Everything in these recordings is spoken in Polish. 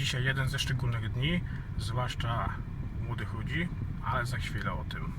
Dzisiaj jeden ze szczególnych dni, zwłaszcza młodych ludzi, ale za chwilę o tym.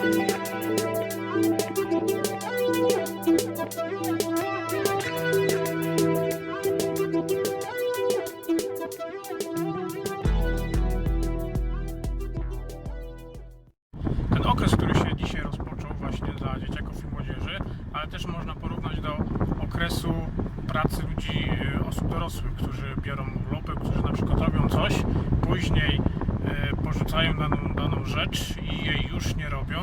Ten okres, który się dzisiaj rozpoczął właśnie dla dzieciaków i ale też można porównać do okresu pracy ludzi, y, osób dorosłych, którzy biorą urlopy, którzy na przykład robią coś, później porzucają daną, daną rzecz i jej już nie robią,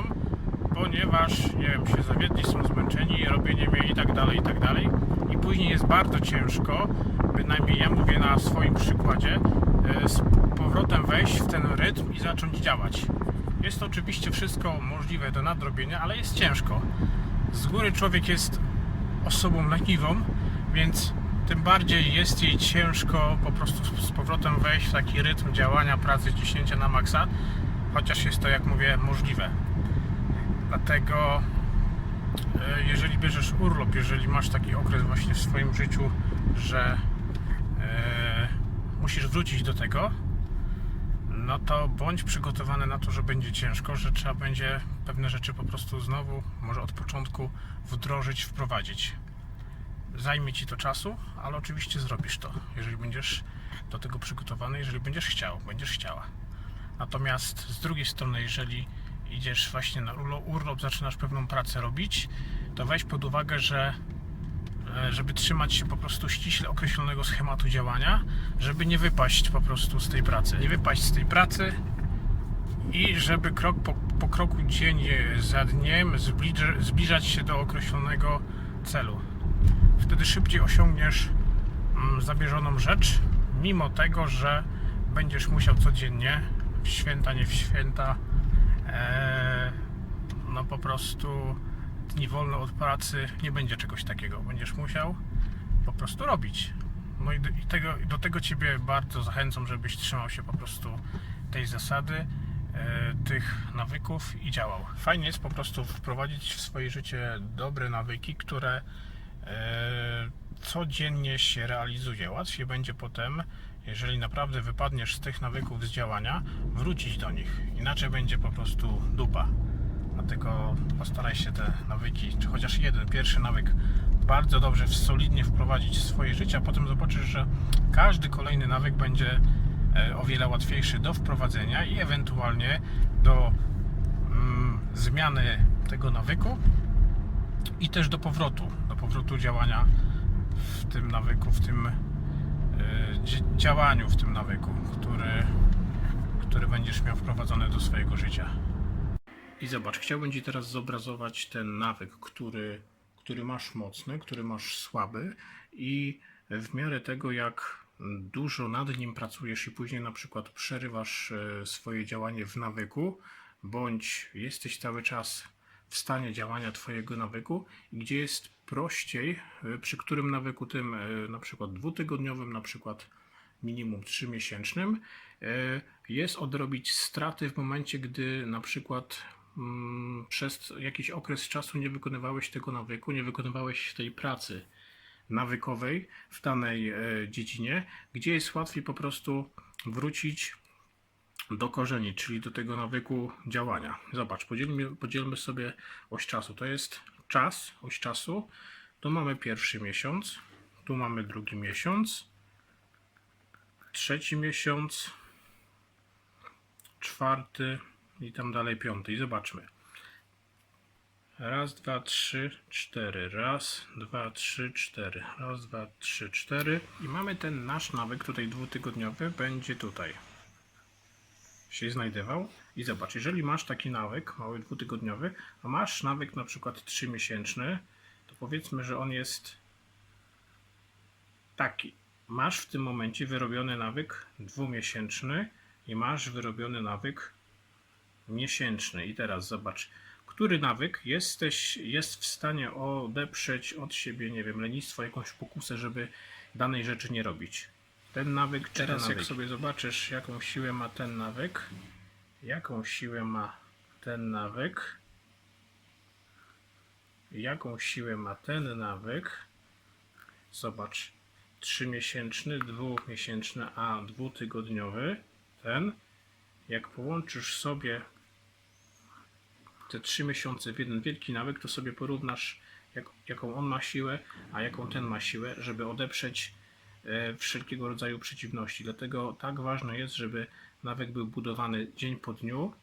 ponieważ, nie wiem, się zawiedli, są zmęczeni, robienie mnie i tak dalej, i tak dalej. I później jest bardzo ciężko, bynajmniej ja mówię na swoim przykładzie, y, z powrotem wejść w ten rytm i zacząć działać. Jest to oczywiście wszystko możliwe do nadrobienia, ale jest ciężko. Z góry człowiek jest osobą leniwą, więc tym bardziej jest jej ciężko po prostu z powrotem wejść w taki rytm działania, pracy ciśnięcia na maksa, chociaż jest to, jak mówię, możliwe. Dlatego e, jeżeli bierzesz urlop, jeżeli masz taki okres właśnie w swoim życiu, że e, musisz wrócić do tego, no to bądź przygotowany na to, że będzie ciężko, że trzeba będzie pewne rzeczy po prostu znowu, może od początku wdrożyć, wprowadzić. Zajmie ci to czasu, ale oczywiście zrobisz to, jeżeli będziesz do tego przygotowany, jeżeli będziesz chciał, będziesz chciała. Natomiast z drugiej strony, jeżeli idziesz właśnie na urlo- urlop, zaczynasz pewną pracę robić, to weź pod uwagę, że e, żeby trzymać się po prostu ściśle określonego schematu działania, żeby nie wypaść po prostu z tej pracy. Nie wypaść z tej pracy i żeby krok po, po kroku, dzień za dniem zbliż, zbliżać się do określonego celu. Wtedy szybciej osiągniesz mm, zabierzoną rzecz, mimo tego, że będziesz musiał codziennie, w święta, nie w święta, e, no po prostu dni wolne od pracy, nie będzie czegoś takiego. Będziesz musiał po prostu robić. No i do, i tego, do tego Ciebie bardzo zachęcam, żebyś trzymał się po prostu tej zasady, e, tych nawyków i działał. Fajnie jest po prostu wprowadzić w swoje życie dobre nawyki, które codziennie się realizuje. Łatwiej będzie potem, jeżeli naprawdę wypadniesz z tych nawyków z działania, wrócić do nich. Inaczej będzie po prostu dupa. Dlatego postaraj się te nawyki, czy chociaż jeden, pierwszy nawyk bardzo dobrze, solidnie wprowadzić w swoje życie, a potem zobaczysz, że każdy kolejny nawyk będzie e, o wiele łatwiejszy do wprowadzenia i ewentualnie do mm, zmiany tego nawyku i też do powrotu, powrotu działania w tym nawyku, w tym e, dzi- działaniu w tym nawyku, który, który będziesz miał wprowadzony do swojego życia. I zobacz, chciałbym Ci teraz zobrazować ten nawyk, który, który masz mocny, który masz słaby i w miarę tego, jak dużo nad nim pracujesz i później na przykład przerywasz e, swoje działanie w nawyku, bądź jesteś cały czas w stanie działania Twojego nawyku, gdzie jest prościej, e, przy którym nawyku tym e, na przykład dwutygodniowym, na przykład minimum trzymiesięcznym, e, jest odrobić straty w momencie, gdy na przykład mm, przez jakiś okres czasu nie wykonywałeś tego nawyku, nie wykonywałeś tej pracy nawykowej w danej dziedzinie, gdzie jest łatwiej po prostu wrócić do korzeni, czyli do tego nawyku działania. Zobacz, podzielmy, podzielmy sobie oś czasu. To jest czas, oś czasu, Tu mamy pierwszy miesiąc, tu mamy drugi miesiąc, trzeci miesiąc, czwarty i tam dalej piąty. I zobaczmy. Raz, dwa, trzy, cztery. Raz, dwa, trzy, cztery. Raz, dwa, trzy, cztery. I mamy ten nasz nawyk tutaj dwutygodniowy, będzie tutaj się znajdował. I zobacz, jeżeli masz taki nawyk, mały dwutygodniowy, a masz nawyk na przykład trzymiesięczny, to powiedzmy, że on jest taki. Masz w tym momencie wyrobiony nawyk dwumiesięczny i masz wyrobiony nawyk miesięczny. I teraz zobacz, który nawyk jesteś, jest w stanie odeprzeć od siebie, nie wiem, lenistwo, jakąś pokusę, żeby danej rzeczy nie robić. Ten nawyk, teraz jak sobie zobaczysz, jaką siłę ma ten nawyk, jaką siłę ma ten nawyk, jaką siłę ma ten nawyk, zobacz, trzymiesięczny, dwumiesięczny, a dwutygodniowy, ten, jak połączysz sobie te trzy miesiące w jeden wielki nawyk, to sobie porównasz, jak, jaką on ma siłę, a jaką ten ma siłę, żeby odeprzeć wszelkiego rodzaju przeciwności. Dlatego tak ważne jest, żeby nawyk był budowany dzień po dniu,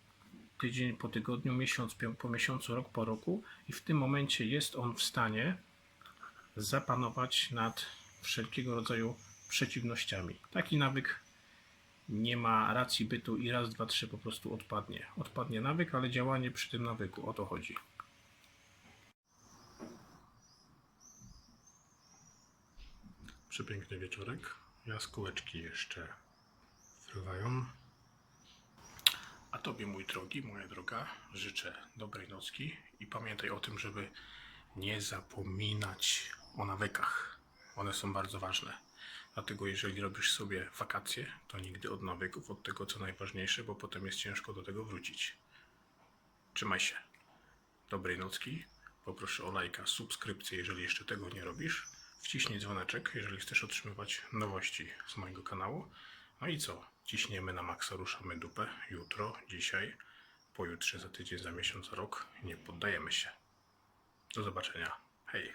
tydzień po tygodniu, miesiąc po- po miesiącu, rok po roku i w tym momencie jest on w stanie zapanować nad wszelkiego rodzaju przeciwnościami. Taki nawyk nie ma racji bytu i raz, dwa, trzy po prostu odpadnie. Odpadnie nawyk, ale działanie przy tym nawyku, o to chodzi. Przepiękny wieczorek. Jaskółeczki jeszcze fruwają. A Tobie, mój drogi, moja droga, życzę dobrej nocki i pamiętaj o tym, żeby nie zapominać o nawykach. One są bardzo ważne. Dlatego jeżeli robisz sobie wakacje, to nigdy od nawyków, od tego co najważniejsze, bo potem jest ciężko do tego wrócić. Trzymaj się. Dobrej nocki. Poproszę o lajka, subskrypcję, jeżeli jeszcze tego nie robisz. Wciśnij dzwoneczek, jeżeli chcesz otrzymywać nowości z mojego kanału. No i co? Ciśniemy na maksa, ruszamy dupę. Jutro, dzisiaj, pojutrze, za tydzień, za miesiąc, za rok. Nie poddajemy się. Do zobaczenia. Hej.